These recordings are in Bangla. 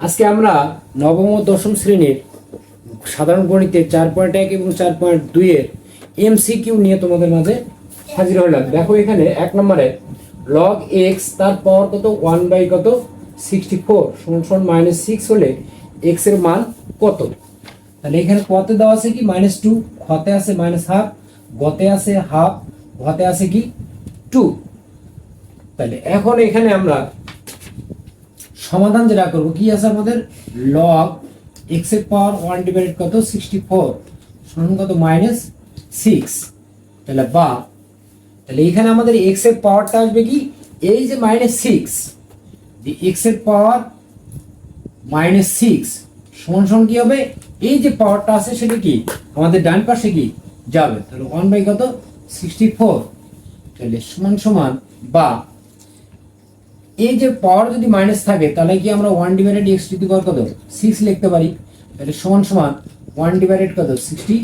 আজকে আমরা নবম ও দশম শ্রেণির সাধারণ গণিতে চার পয়েন্ট এক এবং চার পয়েন্ট দুইয়ের এমসিকিউ নিয়ে তোমাদের মাঝে হাজির হলাম। দেখো এখানে এক নম্বরে লগ এক্স তার পাওয়ার কত? ওয়ান বাই কত? সিক্সটি ফোর সমান সমান মাইনাস সিক্স হলে এক্সের মান কত? তাহলে এখানে কতে দেওয়া আছে কি? মাইনাস টু খতে আছে মাইনাস হাফ গতে আছে হাফ ঘতে আছে কি? টু তাহলে এখন এখানে আমরা সমাধান যেটা করব, কি আছে আমাদের? লগ এক্সের পাওয়ার ওয়ান ডিভাইডেড কত? সিক্সটি ফোর সমান কত? মাইনাস সিক্স তাহলে বা, তাহলে এখানে আমাদের এক্সের পাওয়ারটা আসবে কি? এই যে মাইনাস সিক্স এক্সের পাওয়ার মাইনাস সিক্স সমান সমান কি হবে? এই যে পাওয়ারটা আছে সেটা কি? আমাদের ডান পাশে কি? যাবে। তাহলে ওয়ান বাই কত? সিক্সটি ফোর তাহলে সমান সমান বা এই যে পাওয়ার যদি মাইনাস থাকে, তাহলে কি আমরা one divided x to the power কত? সিক্স লিখতে পারি। তাহলে সমান সমান ওয়ান ডিভাইডেড কত? সিক্সটি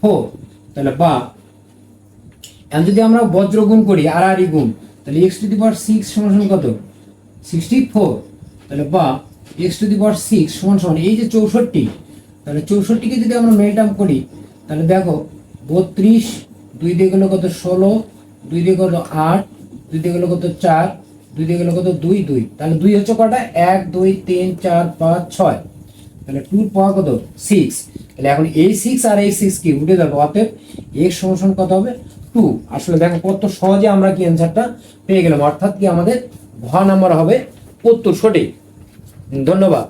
ফোর তাহলে বা এখন যদি আমরা বজ্র গুণ করি, আর আর গুণ, তাহলে x to the power six সমান সমান কত? সিক্সটি ফোর তাহলে বা x to the power six সমান সমান, এই যে চৌষট্টি, তাহলে চৌষট্টিকে যদি আমরা মেলটাম করি, তাহলে দেখো, বত্রিশ, দুই দিয়ে গেলো কত ষোলো, দুই দিয়ে গেলো আট, দুই দিয়ে গেলো কত চার দুই দিয়ে গেলে কত? দুই দুই। তাহলে দুই হচ্ছে কটা? এক, দুই, তিন, চার, পাঁচ, ছয়। তাহলে টুর পাওয়া কত? সিক্স তাহলে এখন এই সিক্স আর এই সিক্স কি? উঠে যাবে। অতএব এক্স সমসন কত হবে? টু আসলে দেখো কত সহজে আমরা কি অ্যান্সারটা পেয়ে গেলাম। অর্থাৎ কি আমাদের ঘ নাম্বার হবে উত্তর সঠিক। ধন্যবাদ।